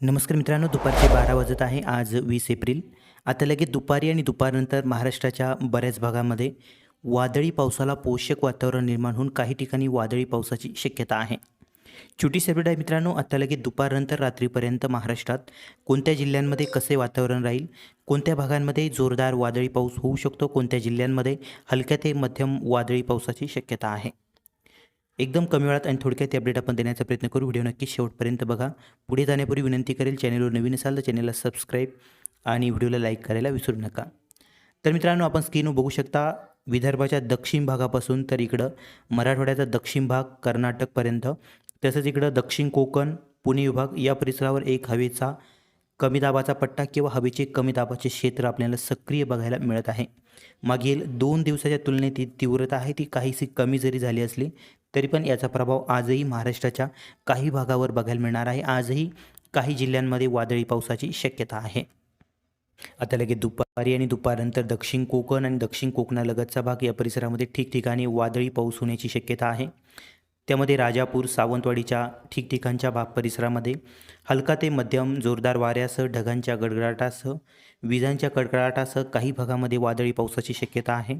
नमस्कार मित्रांनो दुपारचे बारा वाजत आहे आज वीस एप्रिल. आता लगेच दुपारी आणि दुपारनंतर महाराष्ट्राच्या बऱ्याच भागामध्ये वादळी पावसाला पोषक वातावरण निर्माण होऊन काही ठिकाणी वादळी पावसाची शक्यता आहे. छोटी सेपरेट आहे मित्रांनो आता लगेच दुपारनंतर रात्रीपर्यंत महाराष्ट्रात कोणत्या जिल्ह्यांमध्ये कसे वातावरण राहील कोणत्या भागांमध्ये जोरदार वादळी पाऊस होऊ शकतो कोणत्या जिल्ह्यांमध्ये हलक्या ते मध्यम वादळी पावसाची शक्यता आहे. एकदम कमी वेळात आणि थोडक्यात अपडेट आपण देण्याचा प्रयत्न करू. व्हिडिओ नक्की शेवटपर्यंत बघा. पुढे जाण्यापूर्वी विनंती करेल चॅनलवर नवीन असाल तर चॅनलला सबस्क्राईब आणि व्हिडिओला लाईक करायला विसरू नका. तर मित्रांनो आपण स्क्रीनवर बघू शकता विदर्भाच्या दक्षिण भागापासून तर इकडं मराठवाड्याचा दक्षिण भाग कर्नाटकपर्यंत तसंच इकडं दक्षिण कोकण पुणे विभाग या परिसरावर एक हवेचा कमी दाबाचा पट्टा किंवा हवेचे कमी दाबाचे क्षेत्र आपल्याला सक्रिय बघायला मिळत आहे. मागील दोन दिवसाच्या तुलनेत ती तीव्रता आहे. ती काहीशी कमी जरी झाली असली तरी पण याचा प्रभाव आजही महाराष्ट्राच्या काही भागावर बघायला मिळणार आहे. आजही काही जिल्ह्यांमध्ये वादळी पावसाची शक्यता आहे. आता लगेच दुपारी आणि दुपारनंतर दक्षिण कोकण आणि दक्षिण कोकणालगतचा भाग या परिसरामध्ये ठिकठिकाणी वादळी पाऊस होण्याची शक्यता आहे. त्यामध्ये राजापूर सावंतवाडीच्या ठिकठिकाणच्या भाग परिसरामध्ये हलका ते मध्यम जोरदार वाऱ्यासह ढगांच्या गडगडाटासह विजांच्या कडकडाटासह काही भागामध्ये वादळी पावसाची शक्यता आहे.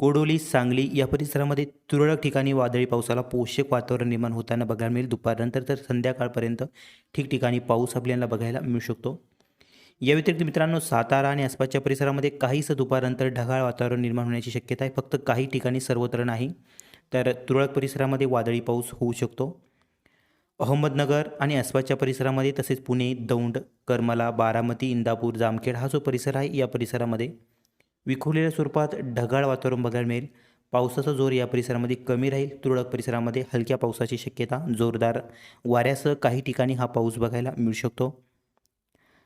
कोडोली सांगली या परिसरामध्ये तुरळक ठिकाणी वादळी पावसाला पोषक वातावरण निर्माण होताना बघायला मिळेल. दुपारनंतर तर संध्याकाळपर्यंत ठिकठिकाणी पाऊस आपल्याला बघायला मिळू शकतो. या व्यतिरिक्त मित्रांनो सातारा आणि आसपासच्या परिसरामध्ये काहीसं दुपारनंतर ढगाळ वातावरण निर्माण होण्याची शक्यता आहे. फक्त काही ठिकाणी सर्वत्र नाही तर तुरळक परिसरामध्ये वादळी पाऊस होऊ शकतो. अहमदनगर आणि आसपासच्या परिसरामध्ये तसेच पुणे दौंड करमला बारामती इंदापूर जामखेड हा जो परिसर आहे या परिसरामध्ये विखुरलेल्या स्वरूपात ढगाळ वातावरण बघायला मिळेल. पावसाचा जोर या परिसरामध्ये कमी राहील. तुरळक परिसरामध्ये हलक्या पावसाची शक्यता जोरदार. वाऱ्यासह काही ठिकाणी हा पाऊस बघायला मिळू शकतो.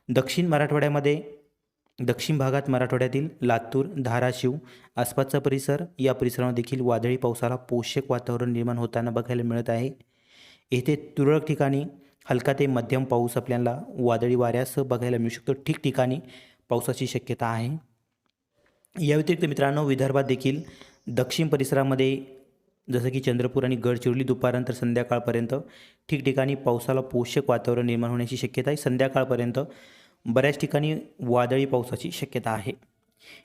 दक्षिण मराठवाड्यामध्ये दक्षिण भागात मराठवाड्यातील लातूर धाराशिव आसपासचा परिसर या परिसरामध्ये देखील वादळी पावसाला पोषक वातावरण निर्माण होताना बघायला मिळत आहे. येथे तुरळक ठिकाणी हलका ते मध्यम पाऊस आपल्याला वादळी वाऱ्यासह बघायला मिळू शकतो. ठिकठिकाणी पावसाची शक्यता आहे. या व्यतिरिक्त मित्रांनो विदर्भात देखील दक्षिण परिसरामध्ये जसं की चंद्रपूर आणि गडचिरोली दुपारनंतर संध्याकाळपर्यंत ठिकठिकाणी पावसाला पोषक वातावरण निर्माण होण्याची शक्यता आहे. संध्याकाळपर्यंत बऱ्याच ठिकाणी वादळी पावसाची शक्यता आहे.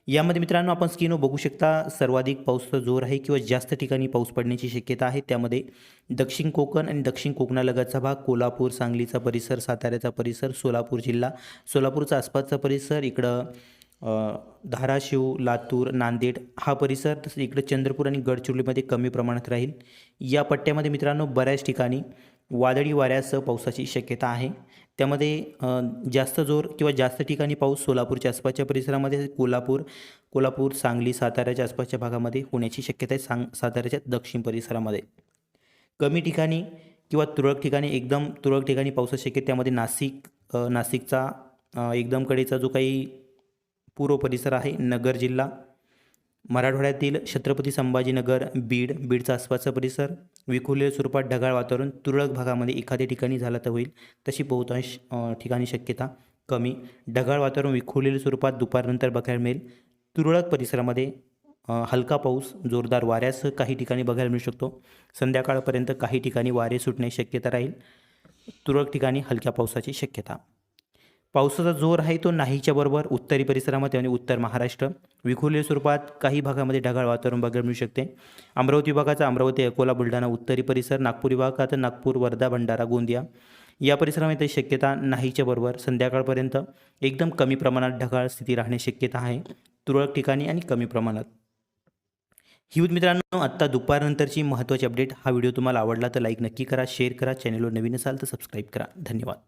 यामध्ये मित्रांनो आपण स्किनो बघू शकता सर्वाधिक पाऊसचा जोर आहे किंवा जास्त ठिकाणी पाऊस पडण्याची शक्यता आहे. त्यामध्ये दक्षिण कोकण आणि दक्षिण कोकणालगतचा भाग कोल्हापूर सांगलीचा परिसर साताऱ्याचा परिसर सोलापूर जिल्हा सोलापूरचा आसपासचा परिसर इकडं धाराशिव लातूर नांदेड हा परिसर तसंच इकडे चंद्रपूर आणि गडचिरोलीमध्ये कमी प्रमाणात राहील. या पट्ट्यामध्ये मित्रांनो बऱ्याच ठिकाणी वादळी वाऱ्यासह पावसाची शक्यता आहे. त्यामध्ये जास्त जोर किंवा जास्त ठिकाणी पाऊस सोलापूरच्या आसपासच्या परिसरामध्ये कोल्हापूर कोल्हापूर सांगली साताऱ्याच्या आसपासच्या भागामध्ये होण्याची शक्यता आहे सांग साताऱ्याच्या दक्षिण परिसरामध्ये. कमी ठिकाणी किंवा तुरळक ठिकाणी एकदम तुरळक ठिकाणी पावसाची शक्यता त्यामध्ये नाशिक नाशिकचा एकदम कडेचा जो काही पूर्व परिसर आहे नगर जिल्हा. मराठवाड्यातील छत्रपती संभाजीनगर बीड बीडचा आसपासचा परिसर विखुरलेल्या स्वरूपात ढगाळ वातावरण तुरळक भागामध्ये एखाद्या ठिकाणी झालं तर होईल. तशी बहुतांश ठिकाणी शक्यता कमी. ढगाळ वातावरण विखुरलेल्या स्वरूपात दुपारनंतर बघायला मिळेल. तुरळक परिसरामध्ये हलका पाऊस जोरदार वाऱ्यासह काही ठिकाणी बघायला मिळू शकतो. संध्याकाळपर्यंत काही ठिकाणी वारे सुटण्याची शक्यता राहील. तुरळक ठिकाणी हलक्या पावसाची शक्यता. पावसाचा जोर आहे तो नाहीच्या बरोबर. उत्तरी परिसरामध्ये म्हणजे उत्तर महाराष्ट्र. विखुरलेल्या स्वरूपात काही भागामध्ये ढगाळ वातावरण बघायला मिळू शकते. अमरावती विभागाचा अमरावती अकोला बुलढाणा उत्तरी परिसर नागपूर विभागात नागपूर वर्धा भंडारा गोंदिया. या परिसरामध्ये शक्यता नाहीच्या बरोबर. संध्याकाळपर्यंत एकदम कमी प्रमाणात ढगाळ स्थिती राहण्याची शक्यता आहे. तुरळक ठिकाणी आणि कमी प्रमाणात. ही मित्रांनो आत्ता दुपारनंतरची महत्त्वाची अपडेट. हा व्हिडिओ तुम्हाला आवडला तर लाईक नक्की करा शेअर करा चॅनलवर नवीन असाल तर सबस्क्राईब करा. धन्यवाद.